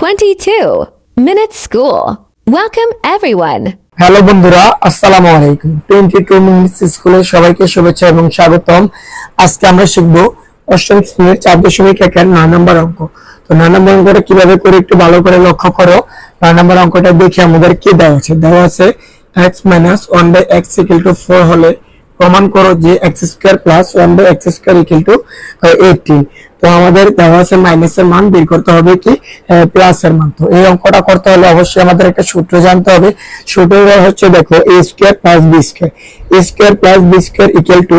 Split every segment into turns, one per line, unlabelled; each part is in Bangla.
22. Minute School. Welcome, everyone.
Hello বন্ধুরা আসসালামু আলাইকুম টোয়েন্টি টু মিনিটস স্কুলে সবাইকে শুভেচ্ছা এবং স্বাগতম আজকে আমরা শিখব অষ্টম শ্রেণির চার দশমিক একের নয় নম্বর অঙ্ক তো নয় নম্বর অঙ্কটা কীভাবে করে একটু ভালো করে লক্ষ্য করো নয় নম্বর অঙ্কটা দেখি আমাদের কি দেওয়া আছে দেওয়া আছে ইকুয়াল টু ফোর হলে প্রমাণ করো যে x square plus one by x square equal to eighteen তো আমাদের দেওয়া আছে মাইনাসের মান, বের করতে হবে কি প্লাস এর মান। তো এই অঙ্কটা করতে হলে অবশ্যই আমাদের একটা সূত্র জানতে হবে। সূত্র হচ্ছে দেখো a square plus b square a square plus b square equal to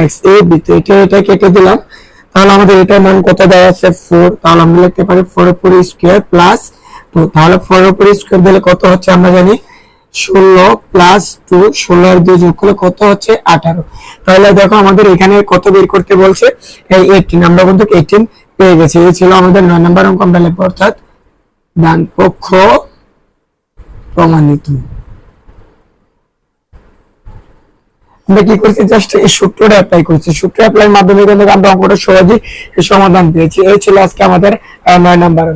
x এটা এটা কেটে দিলাম। তাহলে আমাদের এটার মান কত দেওয়া আছে? ফোর তাহলে আমরা লিখতে পারি ফোর এর উপর স্কোয়ার প্লাস টু তাহলে ফোর এর উপর স্কোয়ার দিলে কত হচ্ছে আমরা জানি? ষোলো প্লাস টু ষোলো আর দুই যোগ করলে কত হচ্ছে? আঠারো। তাহলে দেখো আমাদের এখানে কত বের করতে বলছে? এই এইটিন আমরা কিন্তু এইটিন পেয়ে গেছি। এই ছিল আমাদের নয় নম্বর অঙ্ক আমরা লিখব অর্থাৎ ডান পক্ষ প্রমাণিত। আমরা কি করছি? জাস্ট এই সূত্রটা অ্যাপ্লাই করছি। সূত্র অ্যাপ্লাইয়ের মাধ্যমে কিন্তু আমরা অঙ্কটা সহজেই সমাধান পেয়েছি। এই ছিল আজকে আমাদের নয় নাম্বার